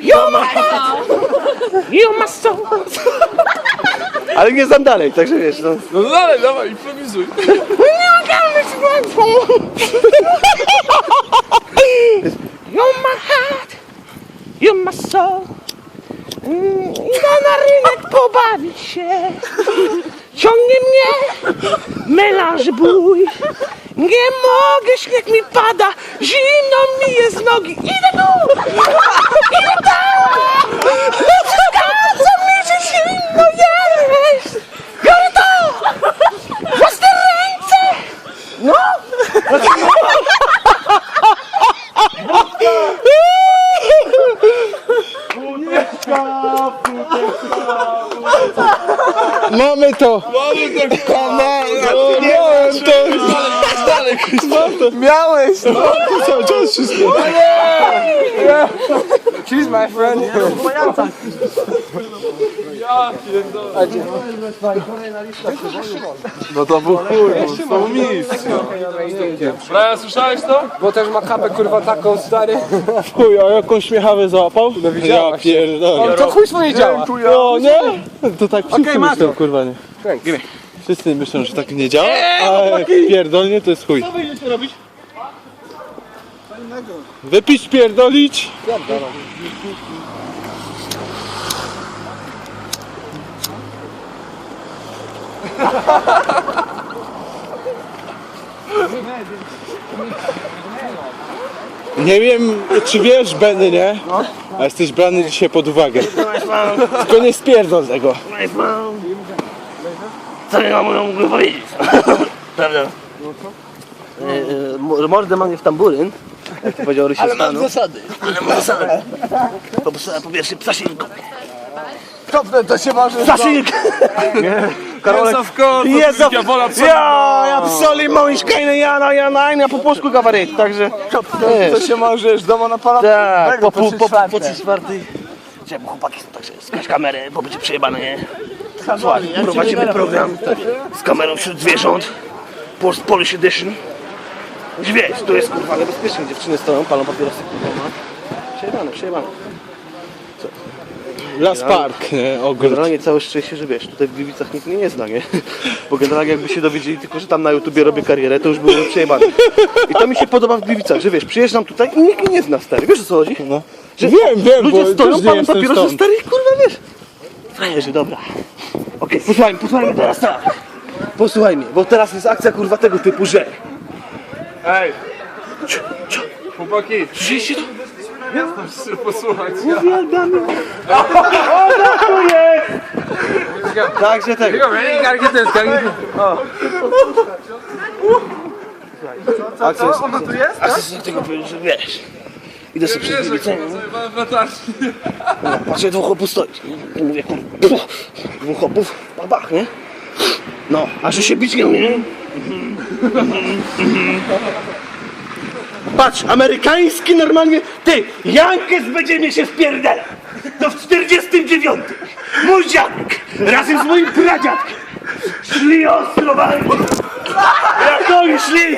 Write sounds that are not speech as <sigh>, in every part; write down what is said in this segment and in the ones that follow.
You're my heart. You're my soul. Ale nie znam dalej, także wiesz, no. No dalej, dawaj, improwizuj. You're my heart. You're my soul. Mm, Idę na rynek pobawić się. Ciągnie mnie melanż bój. Nie mogę, śnieg mi pada, zimno mi jest nogi. Idę tu! Idę tam! Przeszkadza mi, że zimno jest! Biorę to! Własne ręce! No! Mamy to! Mamy tak Miałem to! dalej, Miałeś! No, to cały czas wszystko. Cheese, my friend. Ja pierdolę. No to był kurwa, to był mistrz. Brian, słyszałeś to? Bo też ma kapę kurwa taką stary. Chuj, a jaką śmiechawę załapał? No widziałem Ja pierdolę. To chuj swoje działa. O nie? To tak wszyscy Okej, masz myślą, to. kurwa nie. Thanks. Wszyscy myślą, że tak nie działa, a jak pierdolnie to jest chuj. Co będziecie robić? Wypić, pierdolić. Nie wiem, czy wiesz, Benny, nie? A jesteś brany dzisiaj pod uwagę. Tylko nie spierdol tego. Co ja mam mogę powiedzieć? Prawda? E, e, Mordę mam nie w tamburyn, jak to powiedział Rysiu Ale mam zasady. Ale mam zasady. Po, po, po pierwsze psasienko. Kopnę, to się może... Psasienko! Yes, of course. Jest Ja wolę co Ja, ja psoli mąż kajny jana, jana, ja po polsku gawaryt, także... To się możesz doma na pana. Tak, po, po, po, po, czwartej. po trzy czwartej. Chciałem chłopaki, także skaż kamerę, bo będzie przejebane, nie? Słuchaj, prowadzimy program z kamerą wśród zwierząt. Post Polish Edition. Już wiesz, to jest kurwa niebezpieczne, dziewczyny stoją, palą papierosy, kurwa. ma. Przejebane, przejebane. Las Park, nie? Ogród. Generalnie całe szczęście, że wiesz, tutaj w Gliwicach nikt mnie nie zna, nie? Bo generalnie jakby się dowiedzieli tylko, że tam na YouTubie robię karierę, to już byłoby przejebane. I to mi się podoba w Gliwicach, że wiesz, przyjeżdżam tutaj i nikt mnie nie zna, stary. Wiesz o co chodzi? No. Że Wiem, wiem, bo ludzie stoją, też nie palą jestem papierosy, stąd. stary, i kurwa, wiesz. Frajerzy, dobra. Okej, posłuchaj, posłuchaj mnie teraz tak. Posłuchaj mnie, bo teraz jest akcja kurwa tego typu, że... Ej, chłopaki, Przyjście to... jestem chcę posłuchać. Uwielbiamy. O, dziękuję! Także tego. Akcja jest... Ona tu jest? Jest do tego, że wiesz... Idę sobie przez Wiesz, Gliwice, jak zajebałem latarki. patrzę, dwóch chłopów stoi. I mówię, kurwa, puf, dwóch chłopów, bach, bach, nie? No, a że się bić nie umie, nie? Patrz, amerykański normalnie, ty, Jankes będzie mnie się wpierdala. To w 49. Mój dziadek razem z moim pradziadkiem szli ostro. Jak oni szli.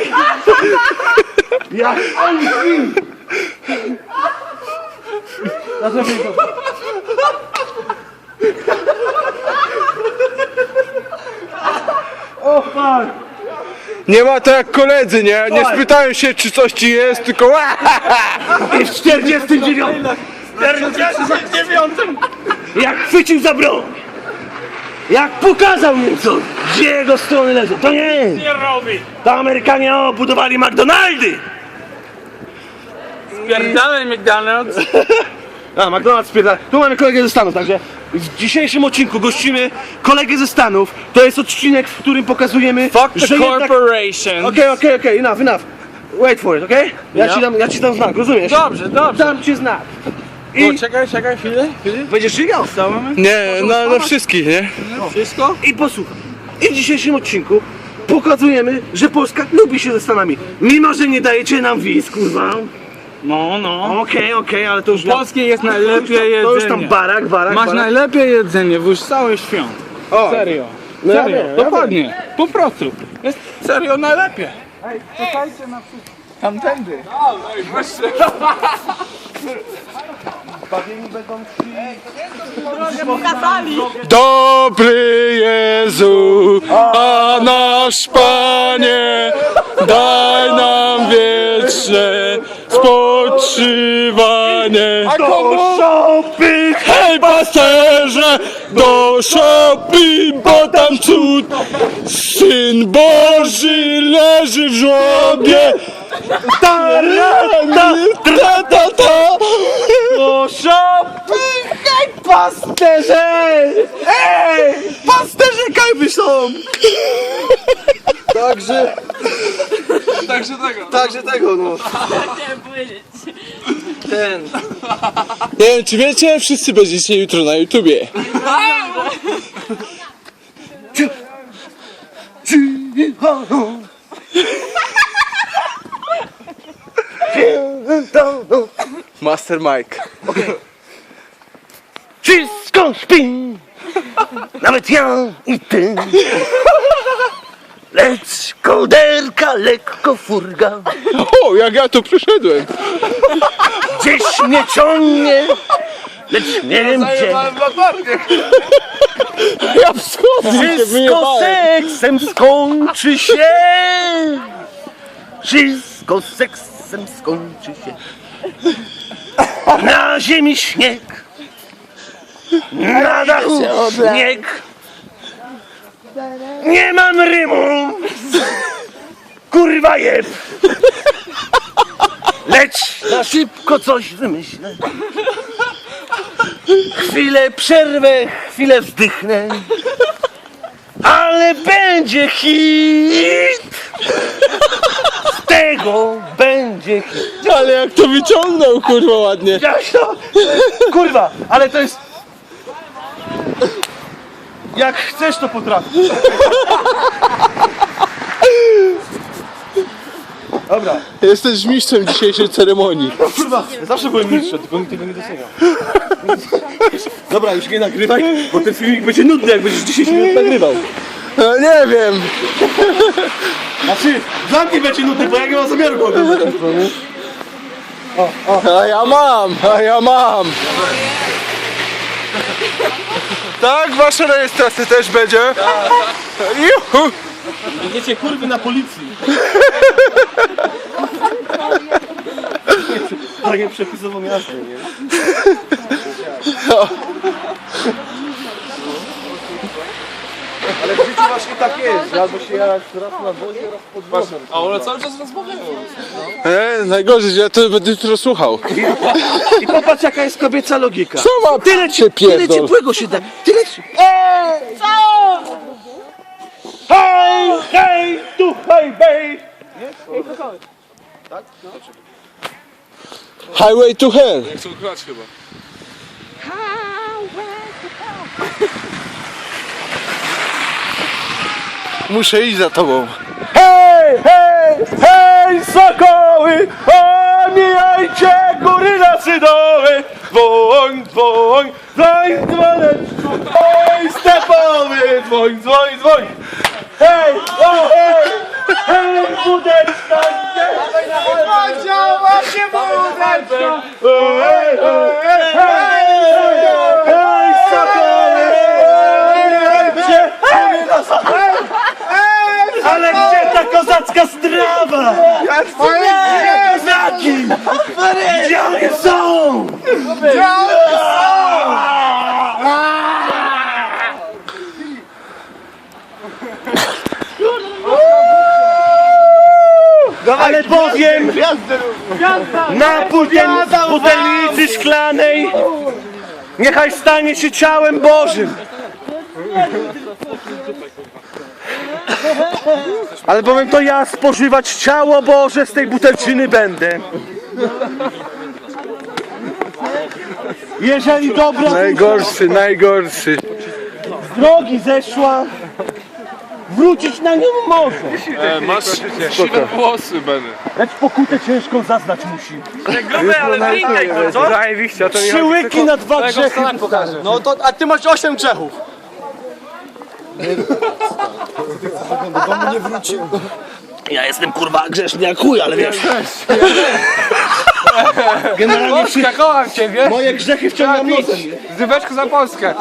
Jak oni szli. Nie ma to jak koledzy, nie? Nie spytają się, czy coś ci jest, tylko <laughs> I w 49. 49. Jak chwycił za broń. Jak pokazał Niemcom, gdzie jego strony leżą. To nie. Nie robi. To Amerykanie o, budowali McDonaldy. Pierdalej McDonald's. <laughs> A, McDonald's spierdala. Tu mamy kolegę ze Stanów, także w dzisiejszym odcinku gościmy kolegę ze Stanów. To jest odcinek, w którym pokazujemy, Fuck the że jednak... corporation. Okej, okej, okej, enough, enough. Wait for it, okej? Ja, ci dam, ja ci dam znak, rozumiesz? Dobrze, dobrze. Dam ci znak. I czekaj, czekaj chwilę. chwilę. będziesz żygał. Nie, na, na wszystkich, nie? Wszystko? I posłuchaj. I w dzisiejszym odcinku pokazujemy, że Polska lubi się ze Stanami. Mimo, że nie dajecie nam wiz, kurwa. No, no. Okej, okej, ale to już... Polskie jest <laughs> najlepiej To już tam jedzenie. barak, barak, Masz barak. najlepiej jedzenie w już całych świąt. O, Serio. no ja Serio, wiem, ja dokładnie. Po prostu. Jest serio najlepiej. Tamtędy. Dobry Jezu, a nasz Panie, daj nam wieczne spoczywanie. Do szopy! Hej pasterze, do szopy, bo tam cud. Syn Boży leży w żłobie. Ta, ta, ta, ta, ta. Do szopy! Hej, pasterze! Ej! Pasterze kajby są! Także, Także tego. także tego no. Chciałem powiedzieć. Ten. Nie wiem, czy wiecie, wszyscy będziecie jutro na YouTubie. Master Mike. Wszystko śpi, nawet ja i ty. Lecz kołderka lekko furga, O, jak ja tu przyszedłem. gdzieś mnie ciągnie, lecz nie wiem gdzie. Ja wschodzę, się Wszystko wyjebałem. seksem skończy się. Wszystko seksem skończy się. Na ziemi śnieg. Na dachu śnieg. Nie mam rymu. Kurwa jeb. Lecz na szybko coś wymyślę. Chwilę przerwę, chwilę wzdychnę. Ale będzie hit! Z tego będzie hit. Ale jak to wyciągnął, kurwa, ładnie. Widziałeś to? Kurwa, ale to jest... Jak chcesz, to potrafisz. Dobra, Jesteś mistrzem dzisiejszej ceremonii. kurwa, ja zawsze byłem mistrzem, tylko nikt tego nie doceniał. Dobra, już nie nagrywaj, bo ten filmik będzie nudny, jak będziesz 10 minut nagrywał. No, nie wiem. Znaczy, dla mnie będzie nudny, bo ja nie mam zamiaru go oglądać. A ja mam, a ja mam. Tak, wasza rejestracja też będzie. Juhu. Będziecie kurwy na policji. Takie przepisowo miasto, nie? Ale w życiu właśnie tak jest, że albo się jarasz raz na wozie, raz pod wozem. A one cały czas rozmawiają. E, najgorzej, że ja to będę jutro słuchał. I popatrz jaka jest kobieca logika. Co ma Tyle, się tyle pierdol? ciepłego się da. Tyle... Eee! Hej, hej, tu hej, hej! Highway to Hell. Chcą grać chyba. Muszę iść za tobą. Hej, hej, hej, sokoły! Omijajcie góry lasy doły! Dwoń, dwoń, dwoń, dzwoneczku! Oj, stepowy! Dwoń, dwoń, dwoń! Hej, o, hej! Hej, budeczka! Powiedziała się budeczka! Hej, hej, hej! Hej, sokoły! Omijajcie góry lasy ale gdzie kozacka strawa? Gdzie kozaki? Gdzie one są? Gdzie one są? Ale powiem, napój ten z butelnicy szklanej niechaj stanie się ciałem Bożym. Ale powiem to ja spożywać ciało Boże z tej butelczyny będę. Jeżeli dobra Najgorszy, najgorszy. z drogi zeszła, wrócić na nią może. E, masz siwe włosy, Benny. Lecz pokutę ciężką zaznać musi. Grube, ale tego, co? Zajebiście, a to Trzy łyki na dwa grzechy. No to, a ty masz 8 Czechów. Ja jestem kurwa grzeszny jak chuj, ale wiesz. Generalnie przy... Polska, kocham ciebie. moje grzechy wciągam nosem. Zdybeczku za Polskę.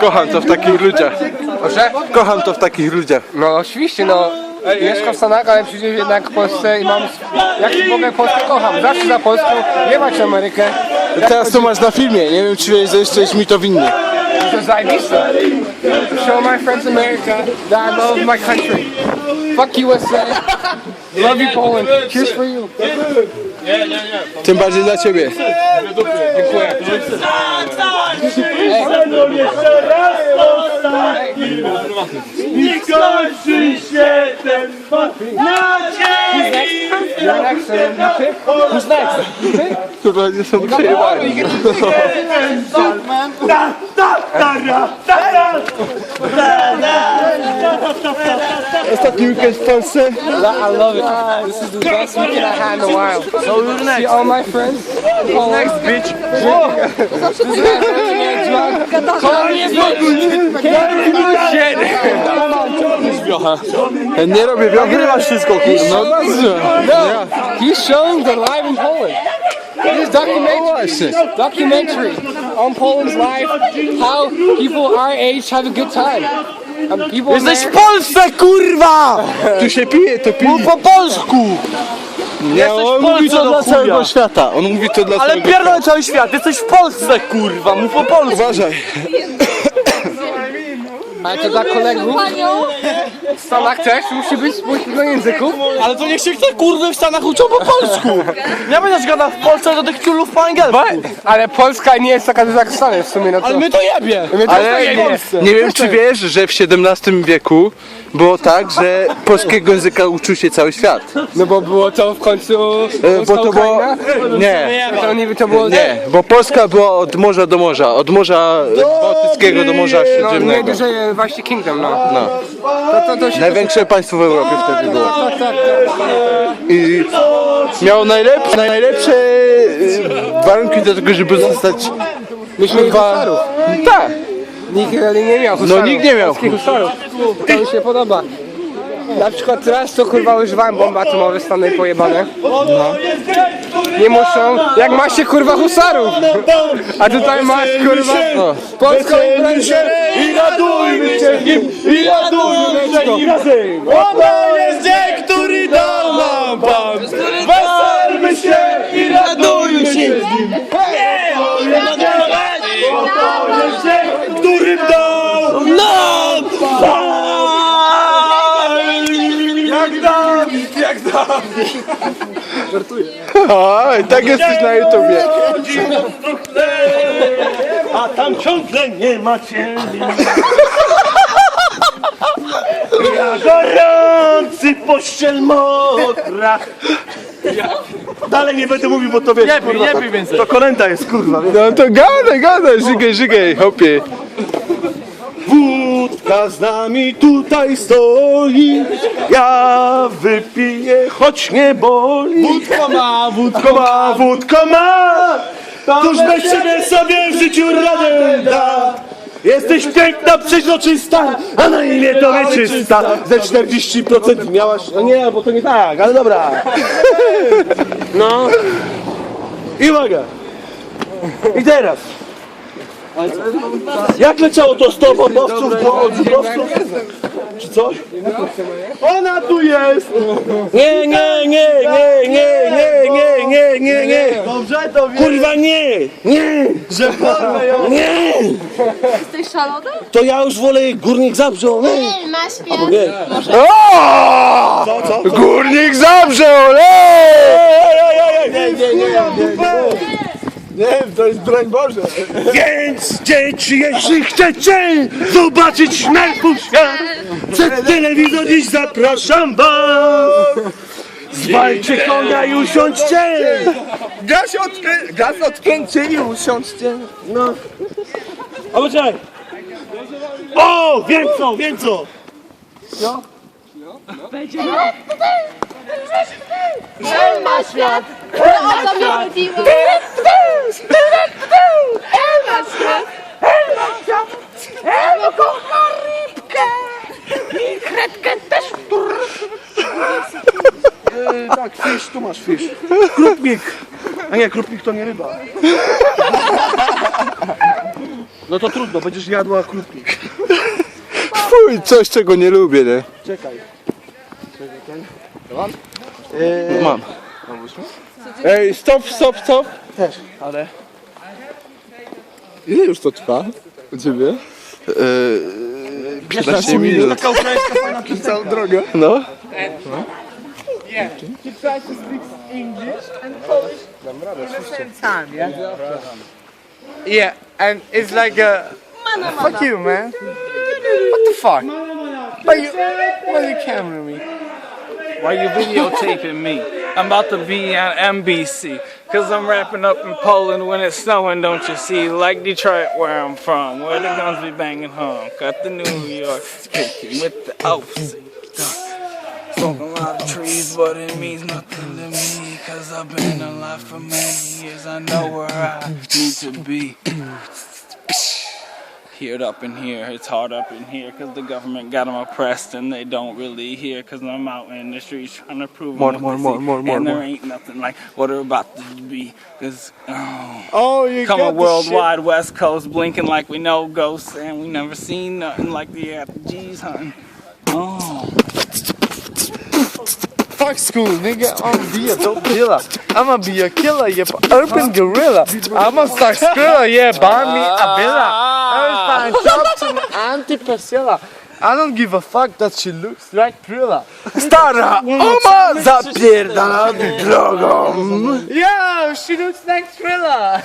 Kocham to w takich ludziach. Proszę? Kocham to w takich ludziach. No oczywiście, no. Mieszkam w Stanach, ale przecież jednak w Polsce i mam... Jak w ogóle Polskę kocham. Zawsze za Polską. Jebać Amerykę. Teraz to masz na filmie, nie wiem czy jesteś mi to winny. Jest zajebiste. Show my friends America that I love my country. Fuck USA. Love you Poland. Cheers for you. Tym bardziej dla ciebie. Dziękuję. Będą jeszcze raz ostatni. I kończy się ten. Who's next? Kurwa, nie są przejebani. Ta, ta, ta, ra, ta, ta. Ostatni weekend w Polsce. I love it. This is the best weekend I had in a while. So who's next? See all my friends. Who's next, bitch? This is my friend again, drunk. Call me a bitch. Nie robię wiatr. Nagrywasz wszystko, No dobrze. No, he's showing the live in Poland. This documentary. Documentary on Poland's life, how people our age have a good time. Um, people in Jesteś w Polsce, kurwa! Tu się pije, to pije. Mów po polsku! Nie, Jesteś on w mówi Polsce to dla chuja. całego świata. On mówi to dla Ale całego pierdolę cały świat, jesteś w Polsce, kurwa, mów po polsku! Uważaj. <laughs> Ale to dla kolegów w Stanach też musi być spójny języków. Ale to niech się te kurwy w Stanach uczą po polsku! Nie będziesz gadał w Polsce do tych ciulów po angielsku! Ale Polska nie jest taka duża jak Stany w sumie. No to... Ale my to jebie! My też Ale to nie, jebie. nie wiem czy wiesz, że w XVII wieku było tak, że polskiego języka uczył się cały świat. No bo było to w końcu E, Bo to było... Nie, To to było... nie, bo Polska była od morza do morza, od morza bałtyckiego do morza No, nie śródziemnego. duże właśnie Kingdom, no. No. To, to, to się... Największe państwo w Europie wtedy było. Tak, tak, I miało najlepsze, najlepsze y, warunki do tego, żeby zostać... Myśmy mieli husarów. Tak, Nikt nie miał husarów. No, nikt nie miał. Polskich husarów. To mi się podoba. Na przykład teraz to kurwa używałem bomby atomowe Stany pojebane. No. Nie muszą. Jak ma się kurwa husarów. A tutaj masz kurwa polską imprezę. I radujmy się nim, i radujmy się nim razem. Oto jest dzień, który dał nam Pan. Weselmy się i radujmy się nim. Nie, o, jest dzień, oto jest dzień, którym dał nam Pan. Jak Dawid, jak O, i tak jesteś na YouTubie. A tam ciągle nie ma ciebie. Ja gorący pościel mokra. Dalej nie będę mówił, bo to wiesz, Nie pij, kurwa, nie pij więcej. to kolenda jest, kurwa. Wiesz. No to gadaj, gadaj, żygaj, żygaj, hopie. Wódka z nami tutaj stoi, ja wypiję, choć nie boli. Wódko ma, wódko ma, wódko ma, Któż bez ciebie sobie w życiu radę da. Jesteś piękna, przeźroczysta, a na imię to wieczysta. Ze 40% miałaś, no nie, bo to nie tak, ale dobra. No. I uwaga. I teraz. Jak leciało to 100 bombowców do odrzutowców? Czy coś? Ona tu jest! Nie, nie, nie, nie, nie, nie, nie, nie, nie, nie! Dobrze to wiem! Kurwa nie! Nie! Że ją! Nie! Jesteś szalony? To ja już wolę górnik zabrzeł, nie! Nie, ma świat. Nie! O! Co, co? Górnik Zabrze, ole! Nie, nie, nie, nie, nie! Nie, to jest broń Boże! Więc dzieci, jeśli chcecie zobaczyć najpół świat, przed telewizor dziś zapraszam was! Zwalcie konia i usiądźcie! Gaz, odkrę... Gaz odkręcie i usiądźcie. No. A poczekaj! O, wiem co, wiem co! El ma świat. No o to mi chodziło. El ma świat. El ma świat. El kocha rybkę. I kredkę też. y, tak, fish, tu masz fish. Krupnik. A nie, krupnik to nie ryba. No to trudno, będziesz jadła krupnik. Fuj, coś czego nie lubię, nie? Czekaj. Mam. Ej, stop, stop, stop. Też, ale... Ile już to trwa u ciebie? Eee, 15 minut. Taka ukraińska fajna. <laughs> Całą drogę. No. He tries to speak English and Polish at the same time, yeah? Yeah, and it's like a... Fuck you, man. What the fuck? Why you, why you camera me? Why you videotaping me? I'm about to be on NBC. Cause I'm wrapping up in Poland when it's snowing, don't you see? Like Detroit, where I'm from, where the guns be banging home. Got the New York kicking with the O's. Smoking a lot of trees, but it means nothing to me. Cause I've been alive for many years, I know where I need to be. Heared up in here, it's hard up in here because the government got them oppressed and they don't really hear because I'm out in the streets trying to prove More, them more, more, more, more, and there more. ain't nothing like what they're about to be because oh, Oh, you come a worldwide West Coast blinking like we know ghosts and we never seen nothing like the the G's hunting. Oh, Fuck school, nigga. I'm be a dope dealer. I'm gonna be a killer, yeah. Urban gorilla. I'm gonna start skrilla, yeah. Buy me a villa. Jobs in anti-persilla. I don't give a fuck that she looks like Thriller. Stara oma zapierdala drogą. Yo, she looks like Thriller.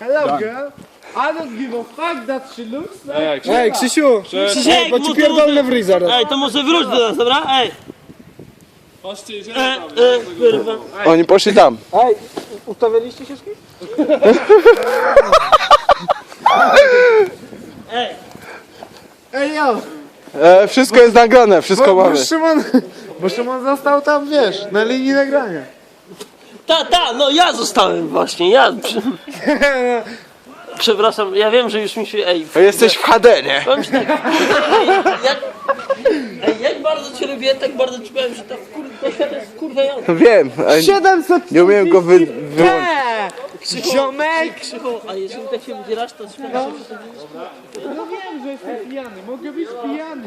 Hello, girl. I don't give a fuck that she looks like Ej, Krzysiu! Krzysiek, Bo ci pierdolę w ryj zaraz. Ej, to może wróć do nas, dobra? Ej! E, e, kurwa. Oni poszli tam. Ustawiliście się z kim? <laughs> Ej! Ej, yo. E, wszystko jest nagrane, wszystko Bo, mamy. bo, Szymon, bo Szymon został tam, wiesz, na linii nagrania. Ta, ta, no ja zostałem właśnie, ja. Prze- Przepraszam, ja wiem, że już mi się. Ej, A Jesteś w HD, nie? powiem ci tak. Jak, ej, jak bardzo cię lubię, tak bardzo czułem, że to kurwa, świat jest kurwający. Wiem, ale 700 nie umiem go wy, wyłączyć. Krzychu, Ziomek! Krzychu, a jeżeli tak się wydzierasz, to przy tym. No wiem, że jestem pijany, mogę być pijany.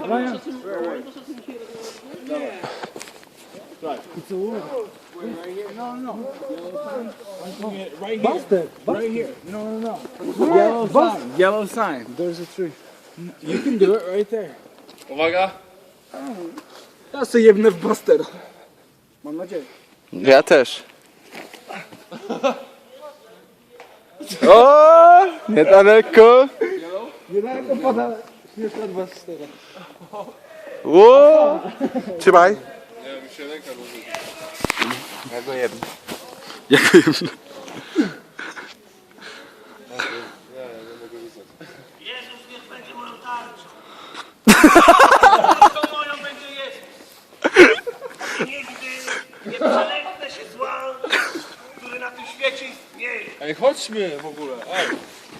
Yellow sign. There's a tree. You can do it right there. Uwaga. Ja sobie jebnę w Bastera. Mam nadzieję. Ja też. <laughs> O, niedaleko. Niedaleko pada śmieszka od Bastera. O, trzymaj. Ja go jebnę. Ja go jebnę. Jezus niech będzie moją tarczą. <laughs> To moją będzie Jezus. Nigdy nie przelęknę się zła, który na tym świecie. Ej, chodźmy w ogóle. Ej.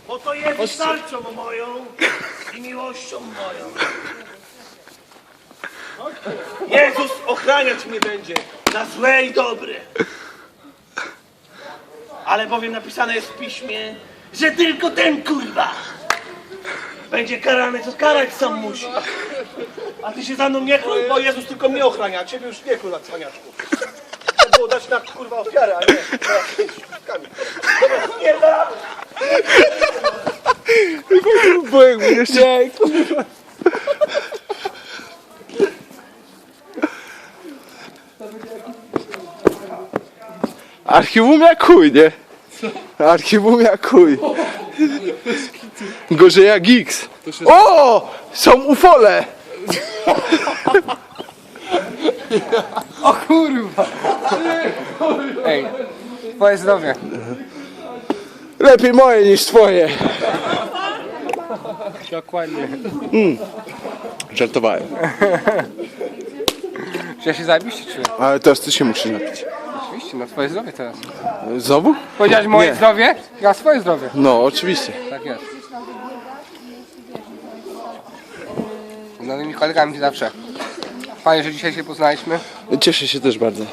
Bo to jest tarczą moją i miłością moją. Jezus ochraniać mnie będzie na złe i dobre. Ale bowiem napisane jest w piśmie, że tylko ten kurwa będzie karany, co karać sam musi. A ty się za mną nie chluj, bo Jezus tylko mnie ochrania, a ciebie już nie chluj, cwaniaczku. Dać na kurwa ofiarę, a nie. Dobra, spierdalamy. Jeszcze... Archiwum jak chuj, nie? Archiwum jak chuj. Gorzej jak X. O! Są ufole! Ej, twoje zdrowie. Lepiej moje niż twoje. Dokładnie. Żartowałem. Czy ja się zajebiście czuję? Ale teraz ty się musisz napić. Oczywiście, no twoje zdrowie teraz. Znowu? Powiedziałeś moje Nie. zdrowie? Ja swoje zdrowie. No, oczywiście. Tak jest. Z nowymi kolegami zawsze. Fajnie, że dzisiaj się poznaliśmy. Cieszę się też bardzo.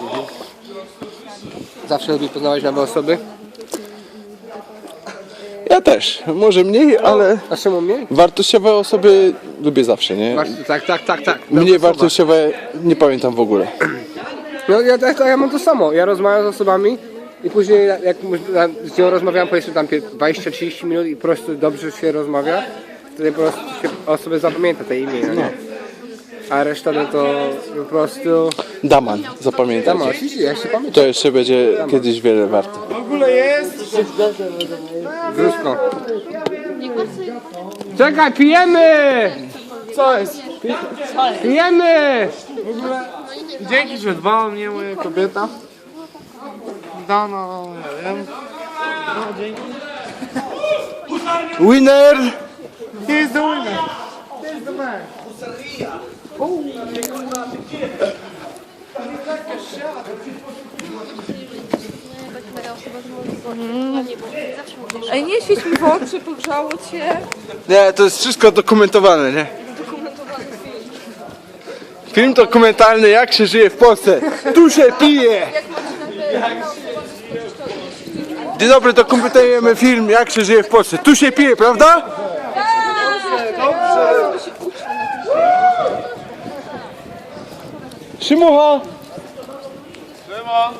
Zawsze lubię poznawać nowe osoby. Ja też. Może mniej, ale A czemu mniej? wartościowe osoby lubię zawsze, nie? Tak, tak, tak, tak. Mniej Dobra osoba. wartościowe nie pamiętam w ogóle. No ja, ja, ja mam to samo. Ja rozmawiam z osobami i później jak z nią rozmawiam powiedzmy tam 20-30 minut i po prostu dobrze się rozmawia, wtedy po prostu się osoby zapamięta te imię, nie? A reszta no to po prostu... Daman, zapamiętaj. Oczywiście, ja się pamiętam. To jeszcze będzie kiedyś wiele warte. Gruszko. Czekaj, pijemy! Co jest? Pijemy! Dzięki, że dbała mnie moja kobieta. Dano, nie wiem. Winner! He's the winner. Ej, nie świeć mi w oczy, pogrzało cię. Nie, to jest wszystko dokumentowane, nie? Film. Dokumentalny, jak się żyje w Polsce. Tu się pije! Dzień dobry, dokumentujemy film, jak się żyje w Polsce. Tu się pije, prawda? Szymucha! Szymon!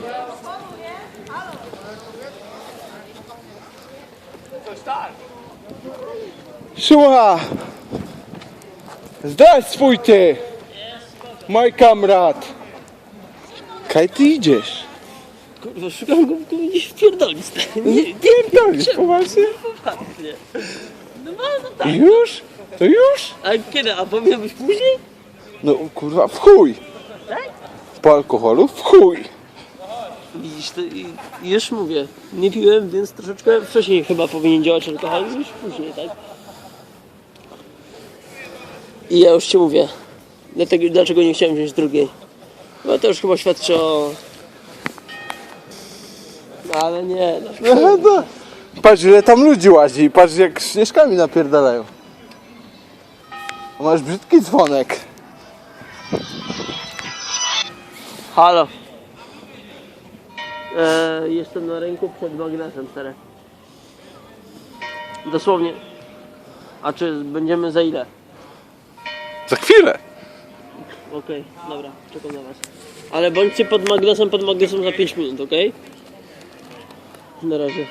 Tak. Szymucha! Zdaj swój ty! Mój kamrat! Kaj ty idziesz? Kurwa, szukam go, kurwa, gdzieś wpierdolić. Nie pierdolisz, poważnie? Poważnie. No, no, no tak. Już? To już? A kiedy? A powinien być później? No kurwa, w chuj! Po alkoholu w chuj! Widzisz, to i- już mówię. Nie piłem, więc troszeczkę wcześniej chyba powinien działać alkohol niż później, tak? I ja już ci mówię. Dlatego, dlaczego nie chciałem wziąć drugiej. Bo to już chyba świadczy o... No, ale nie, no. No, no. Patrz ile tam ludzi łazi i patrz jak śnieżkami napierdalają. Masz brzydki dzwonek. Halo. E, jestem na rynku przed magnesem, stary. Dosłownie. A czy będziemy za ile? Za chwilę. Okej, dobra, czekam na was. Ale bądźcie pod magnesem, pod magnesem za 5 minut, okej? Na razie.